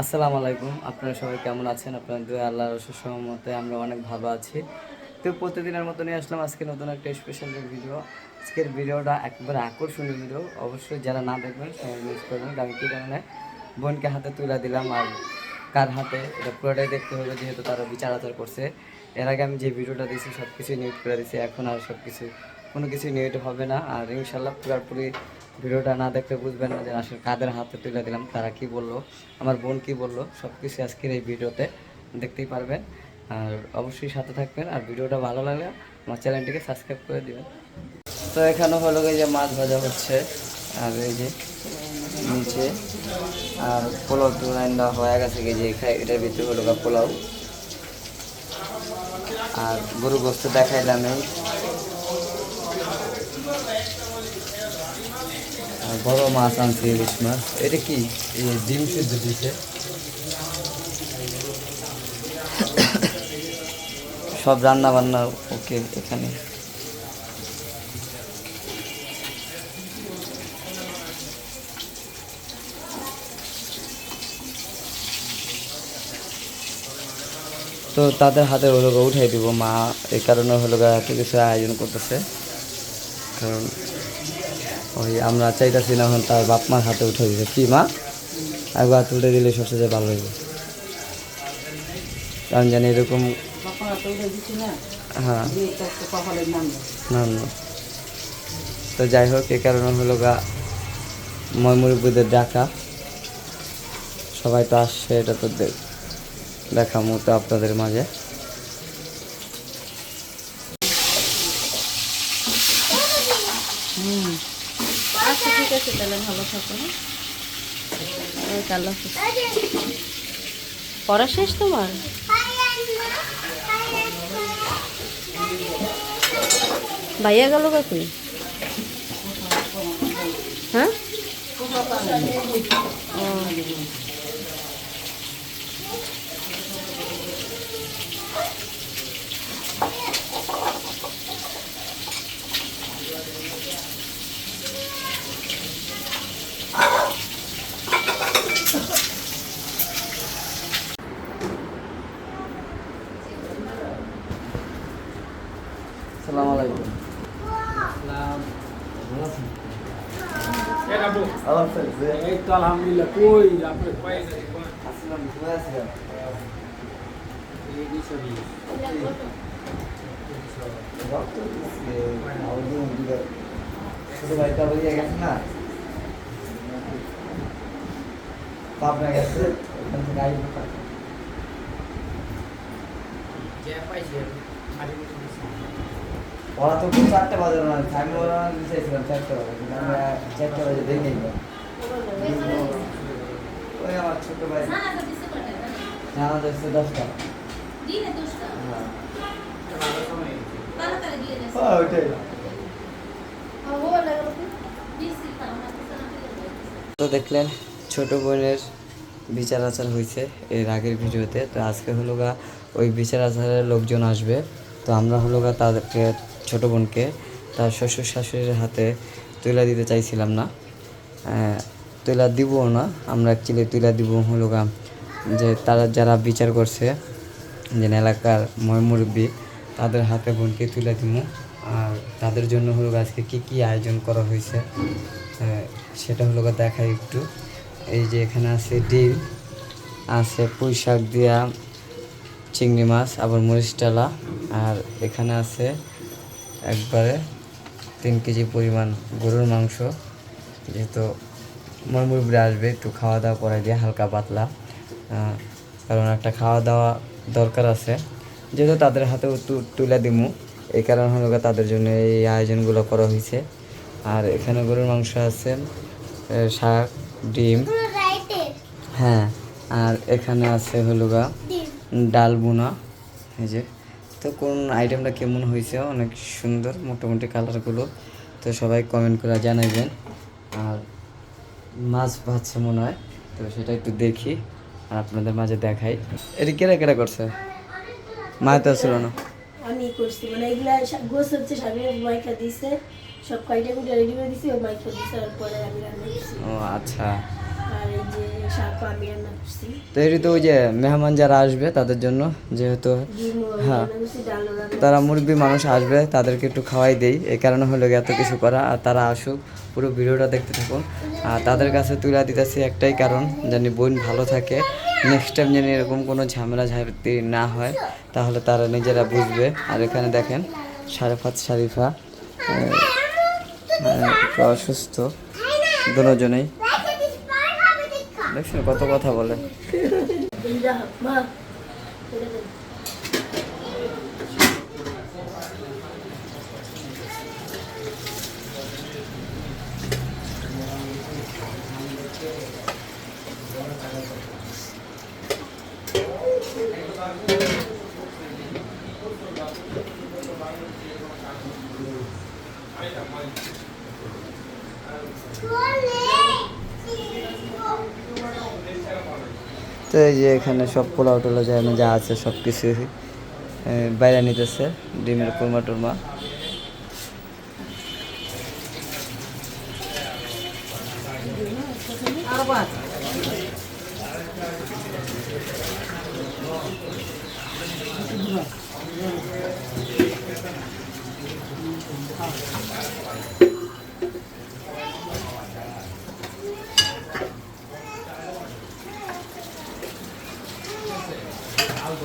আসসালামু আলাইকুম। আপনারা সবাই কেমন আছেন? আপনার দুই আল্লাহর রসের সহমতে আমরা অনেক ভালো আছি। তো প্রতিদিনের মতো নিয়ে আসলাম আজকে নতুন একটা স্পেশাল ভিডিও আজকের ভিডিওটা একবারে আকর্ষণীয় ভিডিও অবশ্যই যারা না দেখবেন, সবাই মিস করবেন। কারণ কী কারণে বোনকে হাতে তুলে দিলাম আর কার হাতে, এটা পুরোটাই দেখতে হবে যেহেতু তারা বিচার আচার করছে। এর আগে আমি যে ভিডিওটা দিয়েছি সব কিছুই নিউট করে দিয়েছি। এখন আর সব কিছু কোনো কিছু নিউট হবে না। আর ইনশাল্লাহ পুরোপুরি ভিডিওটা না দেখলে বুঝবেন না যে আসলে কাদের হাতে তুলে দিলাম তারা কি বলল, আমার বোন কি বলল সব কিছু আজকের এই ভিডিওতে দেখতেই পারবেন। আর অবশ্যই সাথে থাকবেন, আর ভিডিওটা ভালো লাগলে আমার চ্যানেলটিকে সাবস্ক্রাইব করে দিবেন। তো এখানে হলো যে মাছ ভাজা হচ্ছে, আর এই যে নিচে, আর পোলাও তো দেওয়া হয়ে গেছে যে এটার ভিতরে হলো পোলাও। আর গরু গোস্ত দেখাইলাম এই বড় মাছ আনছি, ইলিশ মাছ। এটা কি? ডিম সিদ্ধ দিছে। সব রান্না বান্না ওকে এখানে। তো তাদের হাতে হলো উঠাই দিব। মা এই কারণে হলো এত কিছু আয়োজন করতেছে। কারণ ওই আমরা চাইতেছি না এখন তার বাপ মার হাতে উঠে দিতে। কি মা? একবার উঠে দিলে সবচেয়ে ভালো হইব। কারণ জানি এরকম হ্যাঁ। না না তো যাই হোক এই কারণে হলো গা ময়মুরব্বীদের ডাকা। সবাই তো আসছে, এটা তো দেখ- দেখা মতো আপনাদের মাঝে আচ্ছা ঠিক আছে তাহলে ভালো থাকো হ্যাঁ? আল্লাহ পড়া শেষ তোমার ভাইয়া গেল কাকুই হ্যাঁ ও। সালাম আলাইকুম ভালো আছেন? ভালো আছেন? যে- এই তো আলহামদুলিল্লাহ কই আপনি। রক্ত দিচ্ছে, ছোট ভাইটা বলিয়া গেছে না পাবনা গেছে ওখান থেকে আইব ওরা তো চারটে বাজে না আমি ওরা চাইছিলাম চারটে বাজে। আমরা চারটে বাজে দেখে নিলাম। দশটা। হ্যাঁ। হ্যাঁ, ওইটাই। তো দেখলেন ছোট বোনের বিচার আচার হয়েছে এর আগের ভিডিওতে। তো আজকে হলো গা ওই বিচার আচারের লোকজন আসবে। তো আমরা হলো গা তাদেরকে ছোট বোনকে তার শ্বশুর শাশুড়ির হাতে তুলে দিতে চাইছিলাম না। আহ, তুলা দিবও না। আমরা অ্যাকচুয়ালি তুলা দিব হলো যে তারা যারা বিচার করছে, যে এলাকার ময়মুরব্বী তাদের হাতে বোনকে তুলে দিব। আর তাদের জন্য হলো আজকে কী কী আয়োজন করা হয়েছে সেটা হলো দেখাই একটু। এই যে এখানে আছে ডিম, আছে পুঁই শাক দিয়া চিংড়ি মাছ, আবার মরিচ ডালা, আর এখানে আছে একবারে তিন কেজি পরিমাণ গরুর মাংস, যেহেতু মরমুরবি আসবে একটু খাওয়া দাওয়া করাই দিয়ে হালকা পাতলা। কারণ একটা খাওয়া দাওয়া দরকার আছে। যেহেতু তাদের হাতেও তু- তুলে দিমু এই কারণ হলো তাদের জন্য এই আয়োজনগুলো করা হয়েছে। আর এখানে গরুর মাংস আছে শাক ডিম। হ্যাঁ আর এখানে আছে হলো গা ডাল বোনা এই যে তো কোন আইটেমটা কেমন হয়েছে? অনেক সুন্দর মোটামুটি কালারগুলো তো সবাই কমেন্ট করে জানাবেন আর মাছ ভাজছে মনে হয় তো সেটা একটু দেখি আর আপনাদের মাঝে দেখাই। এটা কেরা কেরা করছে? মায়ের তো ছিল না। আমি করছি মানে এগুলা গোস হচ্ছে স্বামী মাইকা দিছে সব কয়টা কুটা রেডি করে দিছি ও মাইকা দিছে আর পরে আমি রান্না করছি। ও আচ্ছা। আর এই যে করছি তো এটি তো ওই যে মেহমান যারা আসবে তাদের জন্য যেহেতু হ্যাঁ। তারা মুরব্বী মানুষ আসবে তাদেরকে একটু খাওয়াই দেই। এই কারণে হলো এত কিছু করা আর তারা আসুক পুরো ভিডিওটা দেখতে থাকুন। আর তাদের কাছে তুলে দিতেছি একটাই কারণ জানি বোন ভালো থাকে। নেক্সট টাইম যেন এরকম কোনো ঝামেলা ঝাড়তি না হয় তাহলে তারা নিজেরা বুঝবে। আর এখানে দেখেন শারেফাত শারিফা অসুস্থ। দুজনেই। দেখছেন কত কথা বলে। Thank মা তো এই যে এখানে সব পোলাও টোলা যায় যা আছে সব কিছু বাইরে নিতেছে, ডিমের কুরমা টুরমা। হ্যাঁ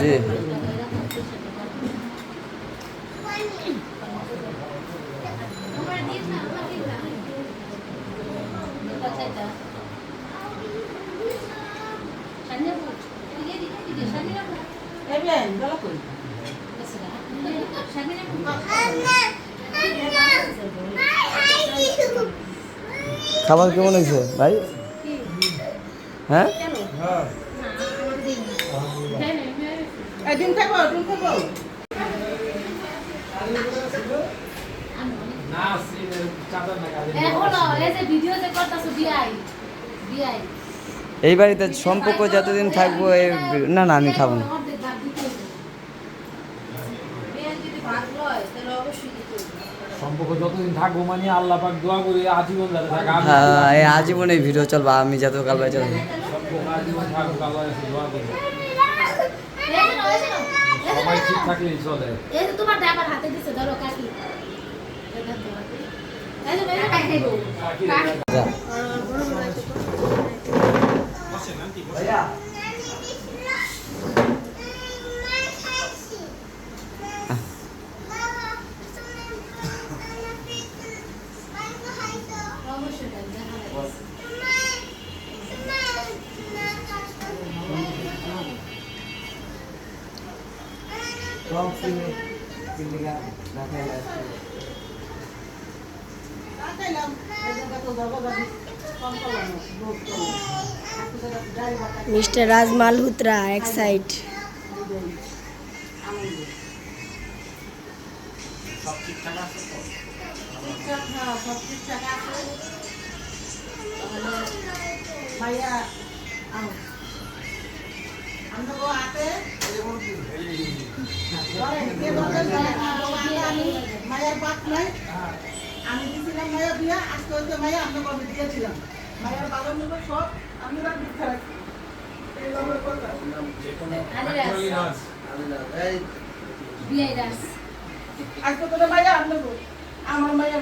জি খাবার কেমন হয়েছে ভাই হ্যাঁ ডিম খাব ডিম এই যে ভিডিও যে করতেছো বিআই বিআই এই বাড়িতে সম্পর্ক যতদিন থাকব না না আমি খাব না। সম্পর্ক যতদিন থাকব মানে আল্লাহ পাক দোয়া করি আজীবন যাতে থাকে। আমি হ্যাঁ এই আজীবন এই ভিডিও চলবা আমি যত কাল বাই চলবো সম্পর্ক আজীবন থাকুক আল্লাহ দোয়া করি এই যে নাও, এই যে নাও, এই যে সবাই। ঠিক থাকলে চলে। এই যে তোমার ড্রাইভার হাতে দিছে ধরো কাকি। কাকি। মিস্টার রাজ মালহুত্রা এক সাইড ভাইয়া আমরা আমি মায়ের বাপ নাই মায়ের বাবা মিলে সব আমি না দিতে রাখি। আজকে তোদের মায়া আমরা আমার মায়া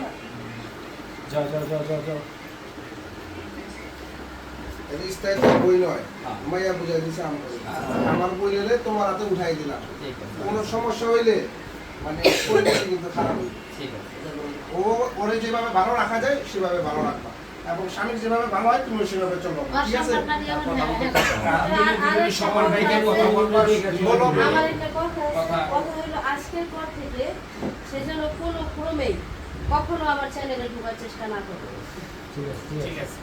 আমার বই হলে তোমার হাতে উঠাই দিলাম। কোনো সমস্যা হইলে মানে কিন্তু খারাপ হইবে। ও ওরে যেভাবে ভালো রাখা যায় সেভাবে ভালো রাখবা। সেজন্য কোনো ক্রমেই কখনো আমার চ্যানেলে ঢুকার চেষ্টা না করব ঠিক আছে।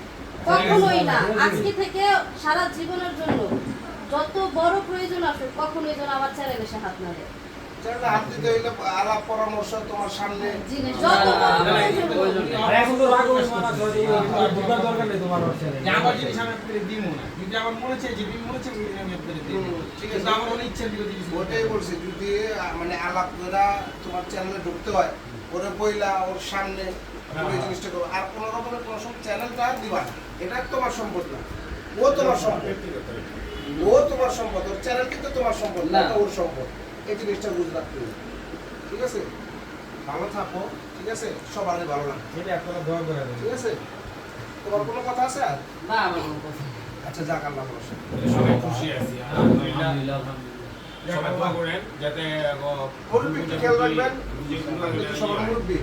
কখনোই না। আজকে থেকে সারা জীবনের জন্য যত বড় প্রয়োজন আছে কখনোই যেন আমার চ্যানেলে সে হাত না দেয় পরামর্শ তোমার সামনে। যদি মনে ওটাই বলছি যদি আলাপ করা তোমার চ্যানেলে ঢুকতে হয় ওরে বইলা ওর সামনে এই জিনিসটা করো। আর কোনো রকমের কোনো সব চ্যানেলটা দিবা এটা তোমার সম্পদ না। ও তোমার সম্পদ। ও তোমার সম্পদ। ওর চ্যানেল কিন্তু তোমার সম্পদ না। ওর সম্পদ। এই জিনিসটা বুঝে রাখতে ঠিক আছে? ভালো থাকো। ঠিক আছে? সবারই ভালো লাগে এটা আপনারা দোয়া করে দেবেন। ঠিক আছে? তোমার কোনো কথা আছে আর? না আমার কোনো কথা আচ্ছা যাক আল্লাহ সবাই খুশি আছি। আলহামদুলিল্লাহ। সবাই দোয়া করেন যাতে মুরব্বী খেয়াল রাখবেন। সবার মুরব্বী।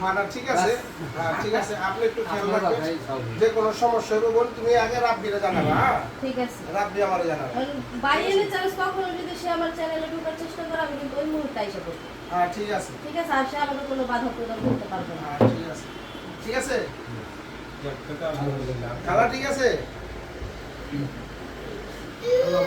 হ্যাঁ ঠিক আছে। হ্যাঁ ঠিক আছে আপনি একটু খেয়াল রাখবেন। যে কোনো সমস্যা হবে বোন তুমি আগে রাব্বিরে জানাবা হ্যাঁ? ঠিক আছে। রাব্বি আমারে জানাবে। কারণ বাড়ি এনে চান্স কখনো যদি সে আমার চ্যানেলে ঢোকার চেষ্টা করে আমি কিন্তু ওই মুহূর্তে এসে করব হ্যাঁ ঠিক আছে। ঠিক আছে আর সে আমাকে কোনো বাধা প্রদান করতে পারবে না। হ্যাঁ ঠিক আছে। ঠিক আছে। খালা ঠিক আছে? আল্লাহ।